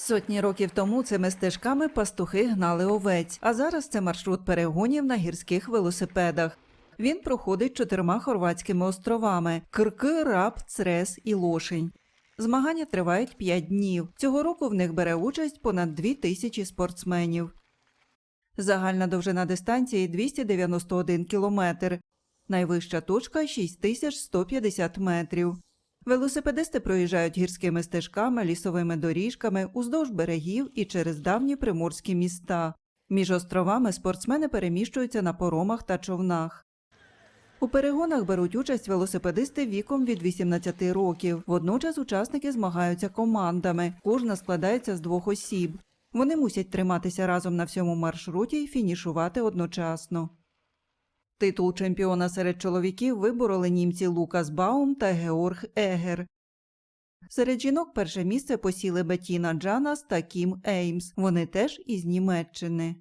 Сотні років тому цими стежками пастухи гнали овець, а зараз це маршрут перегонів на гірських велосипедах. Він проходить чотирма хорватськими островами: Крки, Раб, Црес і Лошень. Змагання тривають 5 днів. Цього року в них бере участь понад 2 тисячі спортсменів. Загальна довжина дистанції 291 кілометр. Найвища точка 6150 метрів. Велосипедисти проїжджають гірськими стежками, лісовими доріжками, уздовж берегів і через давні приморські міста. Між островами спортсмени переміщуються на поромах та човнах. У перегонах беруть участь велосипедисти віком від 18 років. Водночас учасники змагаються командами. Кожна складається з двох осіб. Вони мусять триматися разом на всьому маршруті і фінішувати одночасно. Титул чемпіона серед чоловіків вибороли німці Лукас Баум та Георг Егер. Серед жінок перше місце посіли Бетіна Джанас та Кім Еймс. Вони теж із Німеччини.